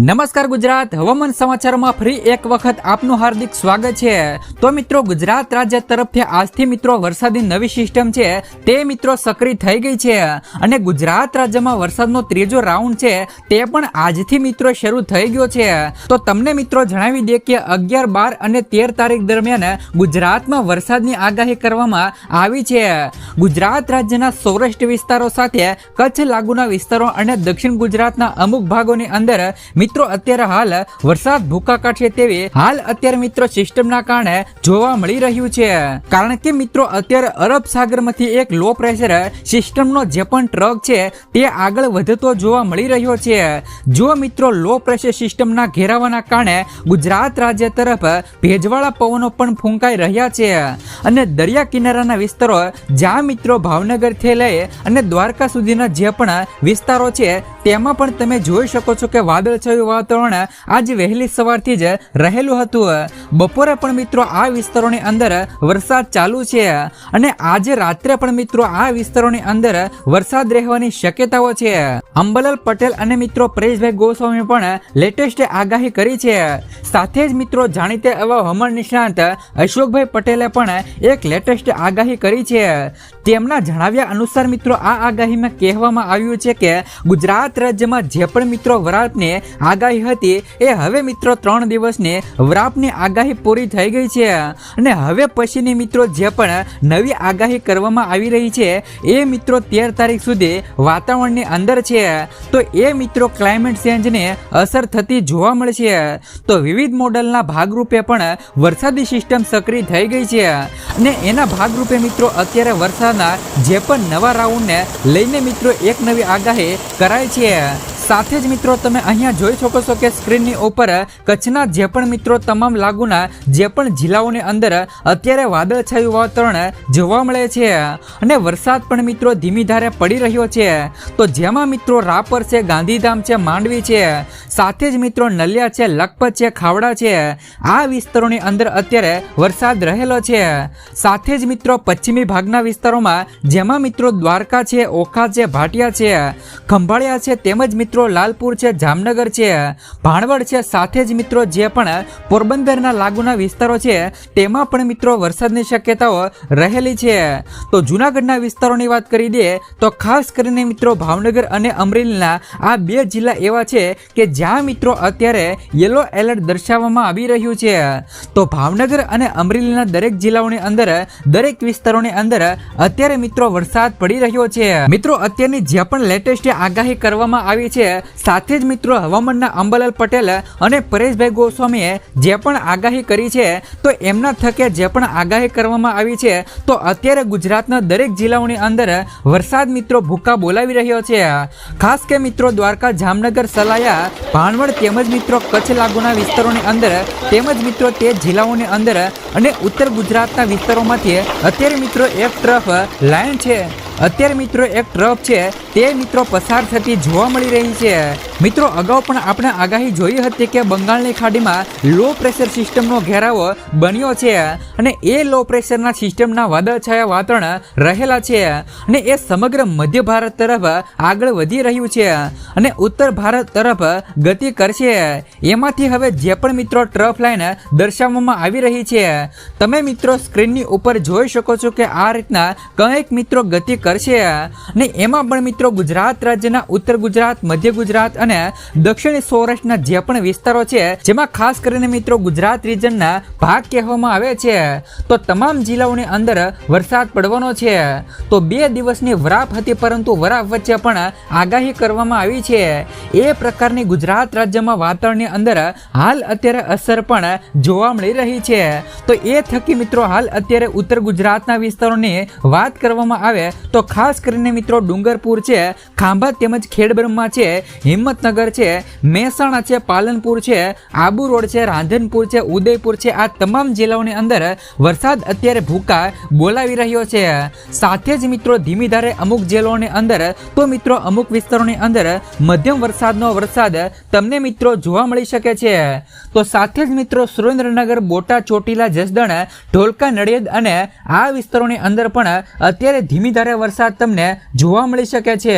નમસ્કાર ગુજરાત. હવામાન સમાચારમાં ફરી એક વખત આપનું હાર્દિક સ્વાગત છે. તો મિત્રો, ગુજરાત રાજ્ય તરફથી આજથી મિત્રો વરસાદની નવી સિસ્ટમ છે. તે મિત્રો સક્રિય થઈ ગઈ છે. અને ગુજરાત રાજ્યમાં વરસાદનો ત્રીજો રાઉન્ડ છે. તે પણ આજથી મિત્રો શરૂ થઈ ગયો છે. તો તમને મિત્રો જણાવી દે કે અગિયાર, બાર અને તેર તારીખ દરમિયાન ગુજરાતમાં વરસાદની આગાહી કરવામાં આવી છે. ગુજરાત રાજ્યના સૌરાષ્ટ્ર વિસ્તારો સાથે કચ્છ, લાગુના વિસ્તારો અને દક્ષિણ ગુજરાતના અમુક ભાગોની અંદર મિત્રો, અત્યારે હાલ વરસાદ ભૂકા કાઢશે તેવી હાલ અત્યારે મિત્રો સિસ્ટમના કારણે જોવા મળી રહ્યું છે. કારણ કે મિત્રો, અત્યારે અરબ સાગરમાંથી એક લો પ્રેશર સિસ્ટમનો જે પણ ટ્રક છે, તે આગળ વધતો જોવા મળી રહ્યો છે. જો મિત્રો લો પ્રેશર સિસ્ટમના ઘેરાવાના કારણે ગુજરાત રાજ્ય તરફ ભેજવાળા પવનો પણ ફૂંકાઈ રહ્યા છે અને દરિયા કિનારાના વિસ્તારો જ્યાં મિત્રો ભાવનગરથી લઈ અને દ્વારકા સુધીના જે પણ વિસ્તારો છે, તેમાં પણ તમે જોઈ શકો છો કે વાદળછાયું વાતાવરણ આજે વહેલી સવારથી જ રહેલું હતું. બપોરે પણ મિત્રો આ વિસ્તારોની અંદર વરસાદ ચાલુ છે અને આજે રાત્રે પણ મિત્રો આ વિસ્તારોની અંદર વરસાદ રહેવાની શક્યતાઓ છે. અંબલાલ પટેલ અને મિત્રો પરેશભાઈ ગોસ્વામી પણ લેટેસ્ટ આગાહી કરી છે. સાથે જ મિત્રો જાણીતા એવા હવામાન નિષ્ણાંત અશોકભાઈ પટેલે પણ એક લેટેસ્ટ આગાહી કરી છે. તેમના જણાવ્યા અનુસાર મિત્રો આ આગાહીમાં કહેવામાં આવ્યું છે કે ગુજરાત રાજ્યમાં જે પણ મિત્રો વરાપની આગાહી હતી. એ હવે મિત્રો ત્રણ દિવસની વ્રાપની આગાહી પૂરી થઈ ગઈ છે. અને હવે પછીની મિત્રો જે પણ નવી આગાહી કરવામાં આવી રહી છે, એ મિત્રો તેર તારીખ સુધી વાતાવરણની અંદર છે. તો એ મિત્રો ક્લાઇમેટ ચેન્જને અસર થતી જોવા મળશે. તો વિવિધ મોડલના ભાગરૂપે પણ વરસાદી સિસ્ટમ સક્રિય થઈ ગઈ છે. અને એના ભાગરૂપે મિત્રો અત્યારે વરસાદના જે પણ નવા રાઉન્ડને લઈને મિત્રો એક નવી આગાહી કરાય છે. સાથે જ મિત્રો તમે અહીંયા જોઈ શકો છો કે સ્ક્રીનની ઉપર કચ્છના જે પણ મિત્રો તમામ લાગુના જે પણ જિલ્લાઓની અંદર અત્યારે વાદળછાયું વાતાવરણ જોવા મળે છે અને વરસાદ પણ મિત્રો ધીમી ધારે પડી રહ્યો છે. તો જેમાં મિત્રો રાપર છે, ગાંધીધામ છે, માંડવી છે, સાથે જ મિત્રો નલિયા છે, લખપત છે, ખાવડા છે, આ વિસ્તારોની અંદર અત્યારે વરસાદ રહેલો છે. સાથે જ મિત્રો પશ્ચિમી ભાગના વિસ્તારોમાં જેમાં મિત્રો દ્વારકા છે, ઓખા છે, ભાટિયા છે, ખંભાળિયા છે, તેમજ મિત્રો લાલપુર છે, જામનગર છે, ભાણવડ છે, સાથે જ મિત્રો જે પણ પોરબંદરના લાગુના વિસ્તારો છે, તેમાં પણ મિત્રો વરસાદની શક્યતાઓ રહેલી છે. તો જૂનાગઢના વિસ્તારોની વાત કરી દઈએ તો ખાસ કરીને મિત્રો ભાવનગર અને અમરેલીના આ બે જિલ્લા એવા છે કે જ્યાં મિત્રો અત્યારે યલો એલર્ટ દર્શાવવામાં આવી રહ્યું છે. તો ભાવનગર અને અમરેલીના દરેક જિલ્લાઓની અંદર, દરેક વિસ્તારોની અંદર અત્યારે મિત્રો વરસાદ પડી રહ્યો છે. મિત્રો અત્યારની જે પણ લેટેસ્ટ આગાહી કરવામાં આવી છે સાથે જ મિત્રો હવામાનના અંબાલાલ પટેલ અને પરેશભાઈ ગોસ્વામીએ જે પણ આગાહી કરી છે, તો એમના થકે જે પણ આગાહી કરવામાં આવી છે, તો અત્યારે ગુજરાતના દરેક જિલ્લાઓની અંદર વરસાદ મિત્રો ભૂકા બોલાવી રહ્યો છે. ખાસ કે મિત્રો દ્વારકા, જામનગર, સલાયા, ભાણવડ તેમજ મિત્રો કચ્છ લાગુના વિસ્તારોની અંદર તેમજ મિત્રો તે જિલ્લાઓની અંદર અને ઉત્તર ગુજરાતના વિસ્તારોમાંથી અત્યારે મિત્રો એક તરફ લાઈન છે. અત્યારે મિત્રો એક ટ્રક છે, તે મિત્રો પસાર થતી જોવા મળી રહી છે. મિત્રો, અગાઉ પણ આપણે આગાહી જોઈ હતી કે બંગાળની ખાડીમાં લો પ્રેશર સિસ્ટમનો ઘેરાવો બન્યો છે અને એ લો પ્રેશરના સિસ્ટમના વાદળછાયા વાતાવરણ રહેલા છે અને એ સમગ્ર મધ્ય ભારત તરફ આગળ વધી રહ્યું છે અને ઉત્તર ભારત તરફ ગતિ કરશે. એમાંથી હવે જે પણ મિત્રો ટ્રફ લાઈન દર્શાવવામાં આવી રહી છે, તમે મિત્રો સ્ક્રીનની ઉપર જોઈ શકો છો કે આ રીતના કંઈક મિત્રો ગતિ કરશે. ને એમાં પણ મિત્રો ગુજરાત રાજ્યના ઉત્તર ગુજરાત, મધ્ય ગુજરાત અને દક્ષિણ સૌરાષ્ટ્રના જે પણ વિસ્તારો છે, જેમાં ખાસ કરીને મિત્રો ગુજરાત રિજનના ભાગ કહેવામાં આવે છે, તો તમામ જિલ્લાઓની અંદર વરસાદ પડવાનો છે. તો બે દિવસની વરાપ હતી, પરંતુ વરાપ વચ્ચે પણ આગાહી કરવામાં આવી છે. એ પ્રકારની ગુજરાત રાજ્યમાં વાતાવરણની અંદર હાલ અત્યારે અસર પણ જોવા મળી રહી છે. તો એ થકી મિત્રો હાલ અત્યારે ઉત્તર ગુજરાતના વિસ્તારોની વાત કરવામાં આવે, તો ખાસ કરીને મિત્રો ડુંગરપુર છે, ખાંભા તેમજ ખેડબ્રહ્મા છે, હિંમતનગર છે, મહેસાણા છે, પાલનપુર છે, આબુ રોડ છે, રાંધનપુર છે, ઉદયપુર છે, આ તમામ જિલ્લાઓની અંદર વરસાદ અત્યારે ભૂકા બોલાવી રહ્યો છે. સાથે જ મિત્રો ધીમી ધારે અમુક જિલ્લાઓની અંદર તો મિત્રો અમુક વિસ્તારોની અંદર મધ્યમ વરસાદનો વરસાદ તમને મિત્રો જોવા મળી શકે છે. તો સાથે જ મિત્રો સુરેન્દ્રનગર બોટા ચોટીલા, જસદણ, ઢોલકા, નડિયાદ અને આ વિસ્તારોની અંદર પણ અત્યારે ધીમી ધારે વરસાદ તમને જોવા મળી શકે છે.